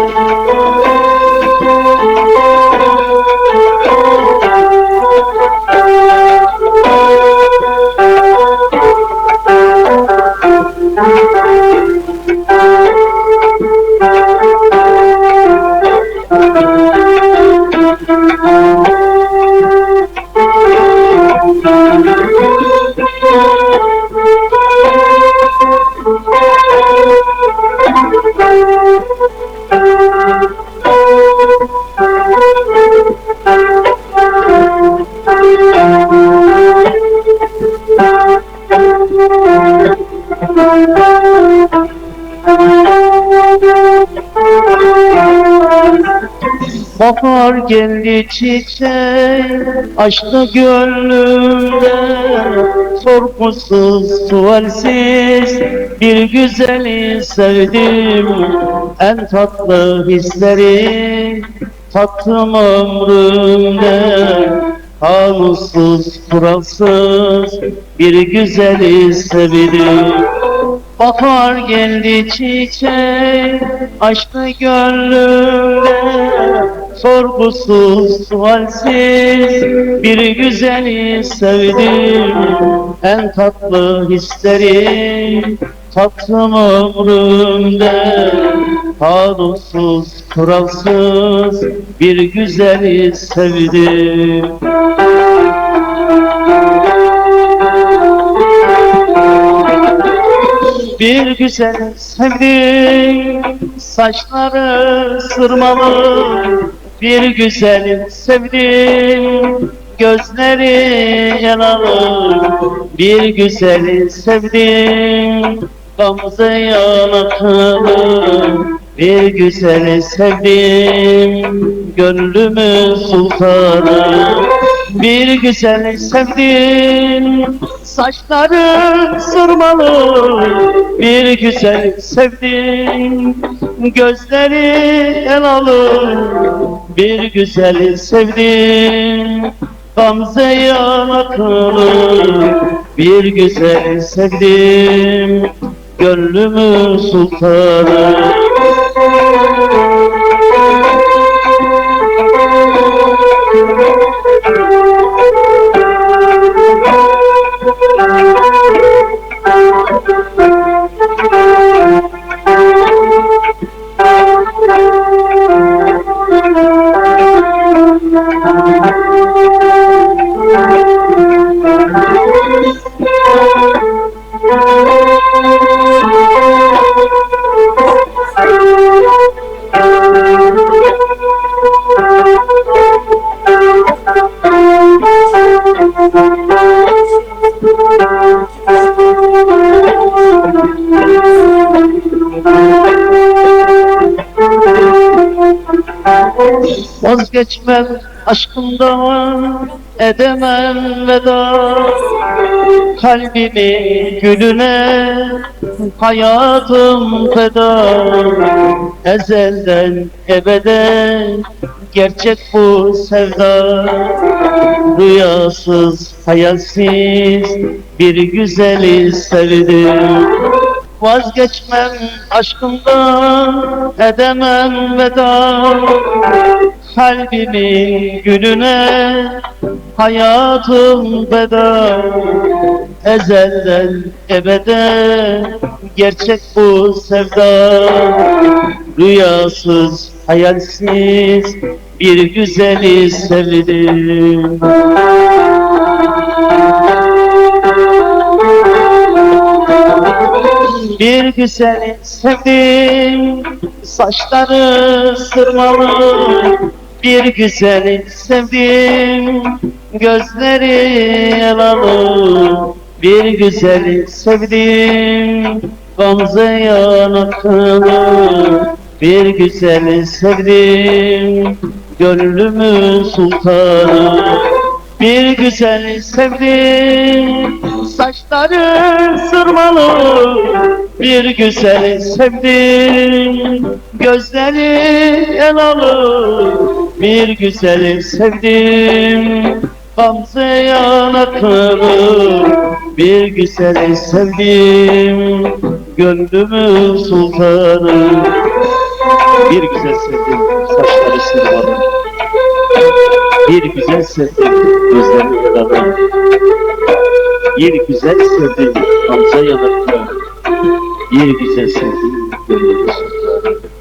Música Bahar geldi çiçek açtı gönlümde Sorgusuz sualsiz bir güzeli sevdim. En tatlı hisleri tattım ömrümde. Kanunsuz kuralsız bir güzeli sevdim Bahar geldi çiçek açtı gönlümde. Sorgusuz sualsiz bir güzeli sevdim. En tatlı hisleri tattım ömrümde Kanunsuz kuralsız bir güzeli sevdim Bir güzel sevdim saçları sırmalı. Bir güzel sevdim gözleri yanalı Bir güzel sevdim gamze yanaklı Bir güzel sevdim gönlümün sultanı bir güzel sevdim Saçları sırmalı Bir güzel sevdim. Gözleri elalı Bir güzel sevdim. Gamze yanaklı Bir güzel sevdim. Gönlümün sultanı Vazgeçmem aşkımdan edemem veda. Kalbimin gülüne hayatım feda. Ezelden ebede gerçek bu sevda. Rüyasız hayalsiz bir güzeli sevdim. Vazgeçmem aşkımdan edemem veda Kalbimin gülüne hayatım feda Ezelden ebede gerçek bu sevda. Rüyasız hayalsiz bir güzeli sevdim. Bir güzeli sevdim Saçları sırmalı Bir güzeli sevdim Gözleri elalı Bir güzeli sevdim Gamze yanaklı Bir güzeli sevdim Gönlümün sultanı bir güzel sevdim Saçları sırmalı Bir güzel sevdim Gözleri elalı Bir güzel sevdim Gamze yanaklı Bir güzel sevdim Gönlümün sultanı. Bir güzel sevdim saçları sırmalı. Bir güzel sevdim gözleri yaralı. Bir güzel sevdim Hamza yanaklı Bir güzel sevdim gönlümü sultanı